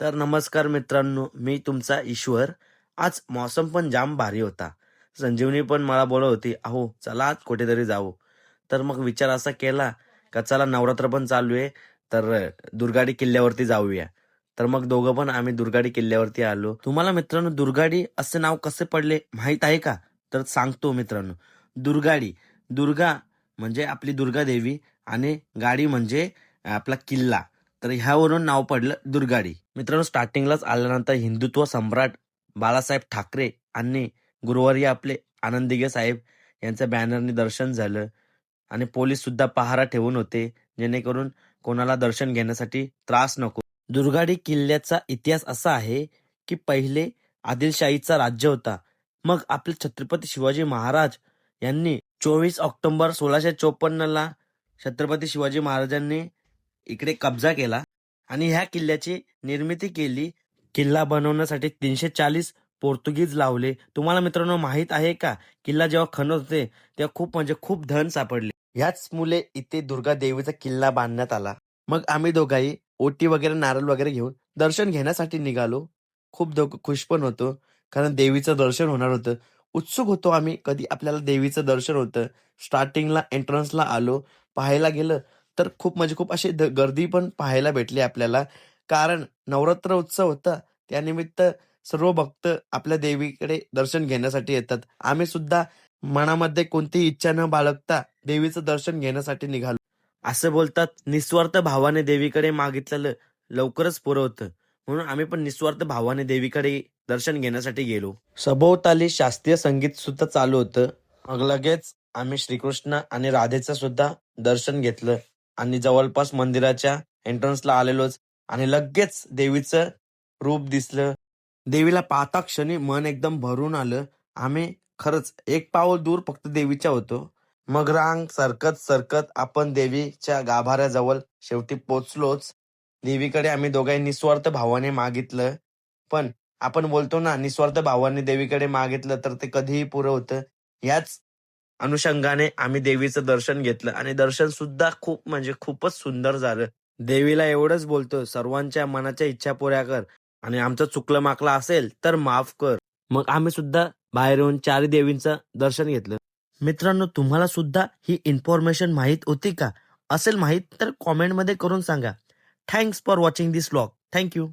तर नमस्कार मित्रांनो मी तुमचा ईश्वर. आज मौसम पण जाम भारी होता. संजीवनी पण मला बोलत होती अहो चला आज कुठेतरी जाऊ. तर मग विचार असा केला का चला नवरात्र पण चालू आहे तर दुर्गाडी किल्ल्यावरती जाऊया. तर मग दोघं पण आम्ही दुर्गाडी किल्ल्यावरती आलो. तुम्हाला मित्रांनो दुर्गाडी असे नाव कसे पडले माहीत आहे का? तर सांगतो मित्रांनो. दुर्गाडी दुर्गा म्हणजे आपली दुर्गा देवी आणि गाडी म्हणजे आपला किल्ला. तर ह्यावरून नाव पडलं दुर्गाडी. मित्रांनो स्टार्टिंगलाच आल्यानंतर हिंदुत्व सम्राट बाळासाहेब ठाकरे आणि गुरुवारी आपले आनंदीगे साहेब यांच्या बॅनरने दर्शन झालं आणि पोलीस सुद्धा पहारा ठेवून होते जेणेकरून कोणाला दर्शन घेण्यासाठी त्रास नको. दुर्गाडी किल्ल्याचा इतिहास असा आहे की पहिले आदिलशाहीचा राज्य होता. मग आपले छत्रपती शिवाजी महाराज यांनी चोवीस ऑक्टोबर सोळाशे चोपन्नला छत्रपती शिवाजी महाराजांनी इकडे कब्जा केला आणि ह्या किल्ल्याची निर्मिती केली. किल्ला बनवण्यासाठी तीनशे चाळीस पोर्तुगीज लावले. तुम्हाला मित्रांनो माहीत आहे का? किल्ला जेव्हा खणत होते तेव्हा खूप म्हणजे खूप धन सापडले. ह्याच मुले इथे दुर्गा देवीचा किल्ला बांधण्यात आला. मग आम्ही दोघाही ओटी वगैरे नारळ वगैरे घेऊन दर्शन घेण्यासाठी निघालो. खूप दोघं खुश पण होतो कारण देवीचं दर्शन होणार होतं. उत्सुक होतो आम्ही कधी आपल्याला देवीचं दर्शन होतं. स्टार्टिंगला एंट्रन्सला आलो. पाहायला गेलं तर खूप म्हणजे खूप अशी द- गर्दी पण पाहायला भेटली आपल्याला. कारण नवरात्र उत्सव होता त्यानिमित्त सर्व भक्त आपल्या देवीकडे दर्शन घेण्यासाठी येतात. आम्ही सुद्धा मनामध्ये कोणतीही इच्छा न बाळगता देवीचं दर्शन घेण्यासाठी निघालो. असं बोलतात निस्वार्थ भावाने देवीकडे मागितलेलं लवकरच पुरवतं म्हणून आम्ही पण निस्वार्थ भावाने देवीकडे दर्शन घेण्यासाठी गेलो. सभोवताली शास्त्रीय संगीत सुद्धा चालू होतं. मग लगेच आम्ही श्रीकृष्ण आणि राधेचं सुद्धा दर्शन घेतलं. आणि जवळपास मंदिराच्या एंट्रन्सला आलेलोच. आणि लगेच देवीचं रूप दिसलं. देवीला पाहता क्षणी मन एकदम भरून आलं. आम्ही खरंच एक पाऊल दूर फक्त देवीच्या होतो. मग रांग सरकत सरकत आपण देवीच्या गाभाऱ्याजवळ शेवटी पोचलोच. देवीकडे आम्ही दोघांनी निस्वार्थ भावाने मागितलं. पण आपण बोलतो ना निस्वार्थ भावाने देवीकडे मागितलं तर ते कधीही पुरं होतं. याच अनुषंगाने आम्ही देवीचं दर्शन घेतलं. आणि दर्शन सुद्धा खूप म्हणजे खूपच सुंदर झालं. देवीला एवढंच बोलतो सर्वांच्या मनाच्या इच्छा पुऱ्या कर. आणि आमचं चुकलं माकलं असेल तर माफ कर. मग आम्ही सुद्धा बाहेर येऊन चारी देवींचं दर्शन घेतलं. मित्रांनो तुम्हाला सुद्धा ही इन्फॉर्मेशन माहीत होती का? असेल माहीत तर कॉमेंटमध्ये करून सांगा. Thanks for watching this vlog thank you